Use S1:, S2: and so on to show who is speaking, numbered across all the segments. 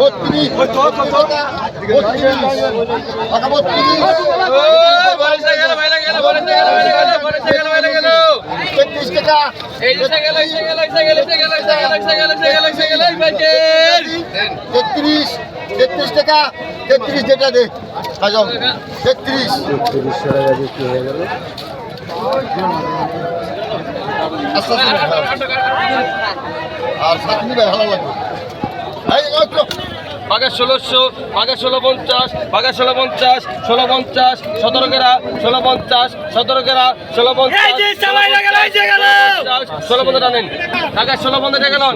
S1: তেত্রিশ তেত্রিশ তেত্রিশ টাকা তেত্রিশ যেটা দে হাজার তেত্রিশ
S2: তিরিশশো টাকা বিক্রি হয়ে গেল
S1: আর সাত নিবে ভালো লাগবে এই, ওই তো।
S3: বাঘা ষোলোশো বাঘা ষোলো পঞ্চাশ বাঘা ষোলো পঞ্চাশ ষোলো পঞ্চাশ সতেরো কেরা ষোলো পঞ্চাশ সতেরো কেরা ষোলো পঞ্চাশ ষোলো পঞ্চাশ টানেন টাকা ষোলো পঞ্চাশ টাকা নন।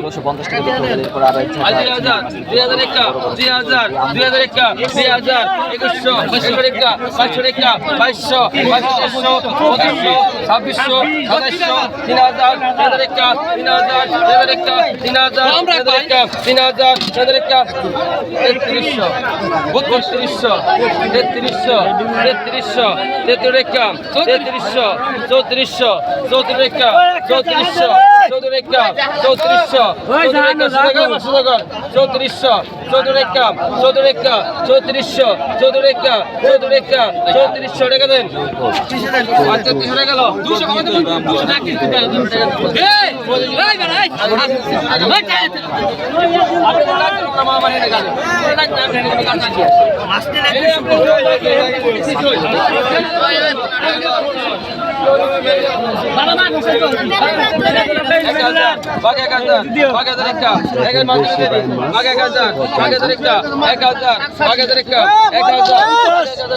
S3: দুই হাজার দুই হাজার একা দুই হাজার দুই হাজার একা দুই হাজার একুশশো একুশশো একা বাইশশো একা বাইশশো বাইশশো পঁচিশশো ছাব্বিশশো সাতাইশশো তিন হাজার তিন হাজার একা তিন হাজার তিন হাজার তিন হাজার তিন হাজার তিন হাজার তিন হাজার একা তেত্রিশশো, বত্রিশশো, তেত্রিশশো তেত্রিশশো তেত্রিশ একা তেত্রিশশো, চৌত্রিশশো চৌত্রিশ একা চৌত্রিশশো চৌত্রিশ একা চৌত্রিশশো চৌত্রিশশো চৌত্রিশ একা চৌত্রিশশো চৌত্রিশ একা চৌত্রিশ একা চৌত্রিশশো টাকা দেন আর তেত্রিশশো টাকা গেল দুশো টাকা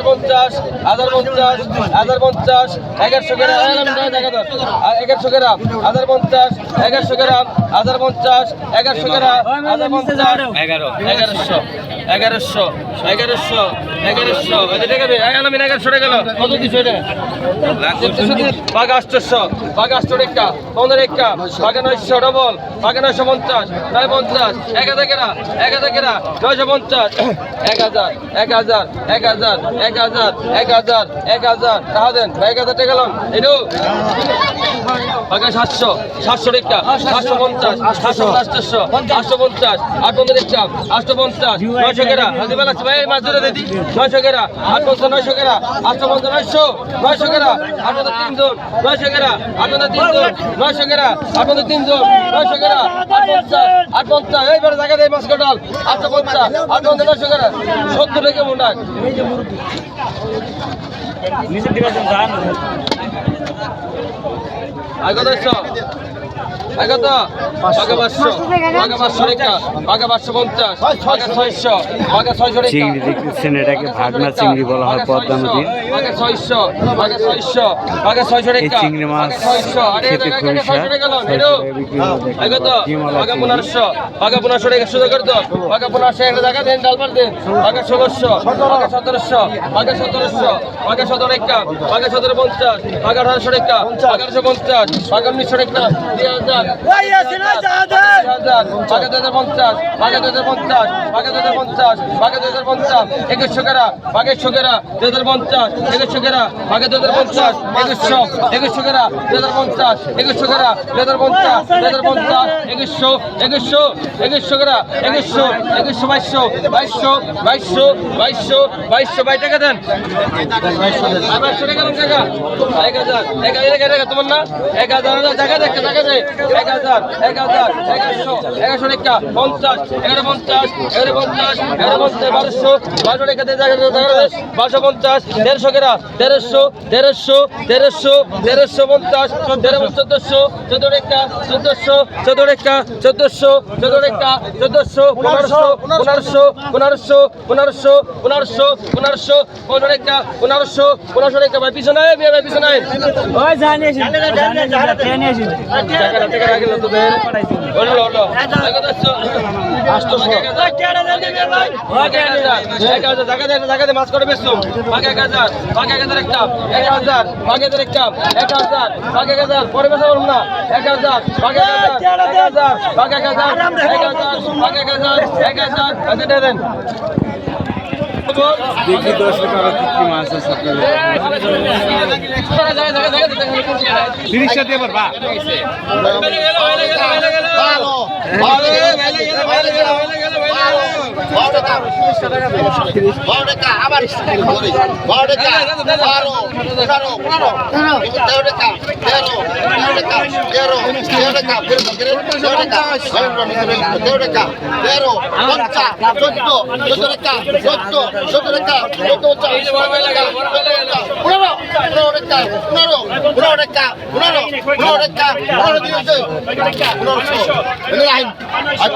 S3: পঞ্চাশ হাজার পঞ্চাশ হাজার পঞ্চাশ এগারোশো এগারোশো গ্রাম হাজার পঞ্চাশ এগারোশো গ্রাম হাজার পঞ্চাশ এগারোশো গ্রাম হাজার পঞ্চাশ এগারো এগারোশো। এগারোশো এগারোশো এগারোশো। আলামিন এগারোশো টাকা গেল কত কিছু এটা? বাঘ আষ্টশো বাঘ আষ্ট রেখা পনেরো রেখা বাঘা নয়শো ডবল বাঘা নয়শো পঞ্চাশ নয় পঞ্চাশ। এক হাজার কেরা এক হাজার কেরা নয়শো পঞ্চাশ। এক হাজার এক হাজার এক হাজার এক হাজার এক হাজার এক হাজার। টাকা দেন এক হাজার টাকা গেলাম এটু বাঘা সাতশো সাতশো রেখা সাতশো। পঞ্চাশ সাতশো আটশো আটশো পঞ্চাশ আট পনেরো রেখা আটশো পঞ্চাশ নয়শো কেরা? ভাই মাছ ধরে দিদি নয়শো কেরা? আট পঞ্চাশ নয়শো কেরা? আটশো পঞ্চাশ নয়শো? নয়শো কেরা? আট পঞ্চাশ তিনজন। নয়শো কেরা? আট পঞ্চাশ তিনজন। নয়শো কেরা? আট পঞ্চাশ তিনজন। নয়শো কেরা? আট পঞ্চাশ আট পঞ্চাশ এইবারে জায়গা দেয় মাছ কাটাল। আটশো পঞ্চাশ আট পঞ্চাশ নয়শো কেরা? সত্তর রেখে আগত বাঘা পাঁচশো বাঘা পাঁচশো। বাঘা পাঁচশো পঞ্চাশ। ছয়শো।
S2: চিংড়ি দেখতেছেন এটাকে ভাগনা চিংড়ি বলা হয় পদ্মা নদীর। এই চিংড়ি মাছ খেতে খুবই স্বাদ। টাকা।
S3: পনেরোশো বাঘা পনেরোশো রেখা সুযোগ করতো বাঘা পনেরোশো একটা জায়গা দেন ডালবার দেন। বাঘা ষোলোশো। বাঘা সতেরোশো। বাঘা সতেরোশো। বাঘা সতেরো রেখা। বাঘা সতেরো পঞ্চাশ। বাঘা আঠারোশো রেখা। আঠারোশো পঞ্চাশ। বাঘা উনিশশো রেখা দুই হাজার হাজার বাঘা হাজার পঞ্চাশ বাঘা দু হাজার পঞ্চাশ বাঘা দু হাজার পঞ্চাশ বাঘা দু হাজার পঞ্চাশ, একুশশো কেরা বাঘেরশো কেরা দু হাজার পঞ্চাশ, একুশশো কেরা বাঘা দু হাজার পঞ্চাশ, একুশশো একুশশো কেরা দু হাজার পঞ্চাশ, একুশশো কেরা দু হাজার পঞ্চাশ দু হাজার পঞ্চাশ, একুশশো একুশশো একুশশো কেরা, একুশশো একুশশো, বাইশশো বাইশশো বাইশশো বাইশশো বাইশশো বাই টাকা টাকা টাকা এক হাজার এক হাজার তোমার না? এক হাজার টাকা দেখে টাকা দে এক হাজার, এক এগারোশো টাকা পঞ্চাশ এগারো পঞ্চাশ এগারো পঞ্চাশ এগারো পঞ্চাশ বারোশো বারোশো জায়গা বারোশো পঞ্চাশ দেড়শো কেরা দেড়শো দেড়শো দেড়শো দেড়শো পঞ্চাশ তেরো চোদ্দশো চোদ্দ টাকা চোদ্দশো চোদ্দ টাকা চোদ্দশো চোদ্দ টাকা চোদ্দশো পনেরোশো পনেরোশো পনেরোশো পনেরোশো পনেরোশো পনেরোশো পনেরো টাকা পনেরোশো পনেরোশো টাকা ভাই পিছনে টাকা মাছ করে বেশো বাঘ এক হাজার বাঘ এক হাজার একটা এক হাজার বাঘ হাজার একটা এক হাজার বাঘ এক হাজার পরে বেশা বলুন না এক হাজার বাঘ এক হাজার এক এক হাজার এক হাজার বাঘ এক হাজার এক হাজার দেন
S2: দেখি দর্শক আরও কি কি মাছ আছে তিরিশটা দিয়ে পারবা
S1: ভালো ভালো ভালো ভালো ভালো টাকা তেরো টাকা টাকা টাকা টাকা টাকা। পঞ্চাশ চোদ্দ চোদ্দ টাকা চোদ্দ চোদ্দ টাকা চোদ্দ পনেরো পনেরো টাকা পনেরো পনেরো টাকা পনেরো পনেরো টাকা পনেরো দিয়েছে পনেরোশো আইন আর